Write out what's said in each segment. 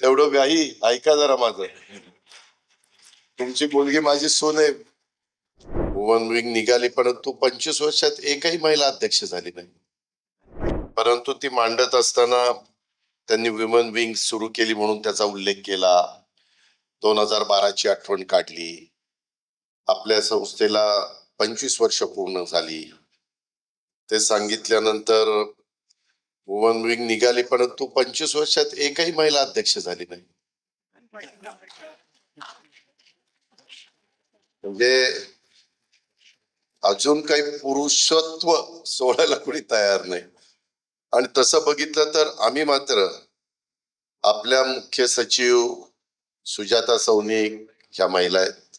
तेवढं व्याही ऐका जरा माझं. तुमची मुलगी माझी सून. आहे वुमन विंग निघाली परंतु पंचवीस वर्षात एकही महिला अध्यक्ष झाली नाही. परंतु ती मांडत असताना त्यांनी विमन विंग सुरू केली म्हणून त्याचा उल्लेख केला. दोन हजार बाराची आठवण काढली. आपल्या संस्थेला पंचवीस वर्ष पूर्ण झाली. ते सांगितल्यानंतर वुमन विंग निघाली परंतु पंचवीस वर्षात एकही महिला अध्यक्ष झाली नाही. म्हणजे अजून काही पुरुषत्व सोडायला कोणी तयार नाही. आणि तसं बघितलं तर आम्ही मात्र आपल्या मुख्य सचिव सुजाता सौनिक ह्या महिला आहेत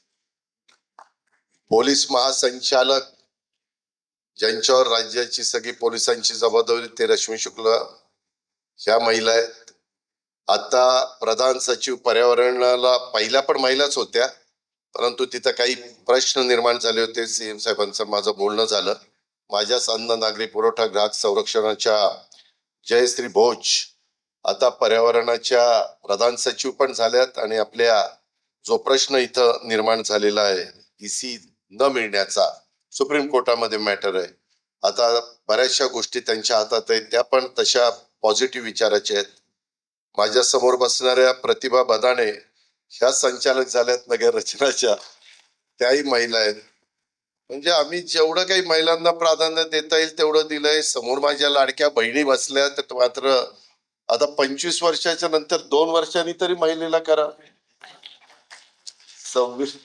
पोलीस महासंचालक ज्यांच्यावर राज्याची सगळी पोलिसांची जबाबदारी ते रश्मी शुक्ल ह्या महिला आहेत. आता प्रधान सचिव पर्यावरणाला पहिल्या पण महिलाच होत्या परंतु तिथं काही प्रश्न निर्माण झाले होते. सीएम साहेबांचं माझं बोलणं झालं. माझ्या अन्न नागरी पुरवठा ग्राहक संरक्षणाच्या जयश्री भोज आता पर्यावरणाच्या प्रधान सचिव पण झाल्यात आणि आपल्या जो प्रश्न इथं निर्माण झालेला आहे इसी न मिळण्याचा सुप्रीम कोर्टामध्ये मॅटर आहे. आता बऱ्याचशा गोष्टी त्यांच्या हातात आहेत त्या पण तशा पॉझिटिव्ह विचाराच्या आहेत. माझ्यासमोर बसणाऱ्या प्रतिभा बदाणे ह्या संचालक झाल्यात नगर रचनाच्या. त्याही महिला आहेत. म्हणजे आम्ही जेवढं काही महिलांना प्राधान्य देता येईल तेवढं दिलंय. समोर माझ्या लाडक्या बहिणी बसल्या तर मात्र आता पंचवीस वर्षाच्या नंतर दोन वर्षांनी तरी महिलेला करा. सव्वीस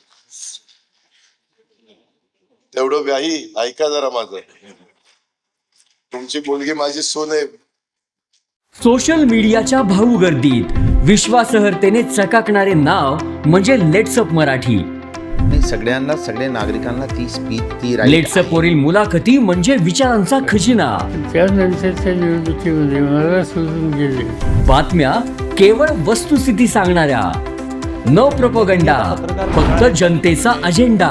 तेवढं व्याही ऐका जरा माझं. तुमची मुलगी माझी सून. आहे सोशल मीडियाच्या भाऊ गर्दीत विश्वासार्हतेने चकाकणारे नाव म्हणजे लेट्सअप मराठी. नाही सगळ्यांना सगळ्या नागरिकांना ती स्पीच ती right लेट्सअप वरील मुलाखती म्हणजे विचारांचा खजिना. त्यानंतरच्या निवडणुकीमध्ये मला सोडून गेले. बातम्या केवळ वस्तुस्थिती सांगणाऱ्या. न प्रपोगंडा फक्त जनतेचा अजेंडा.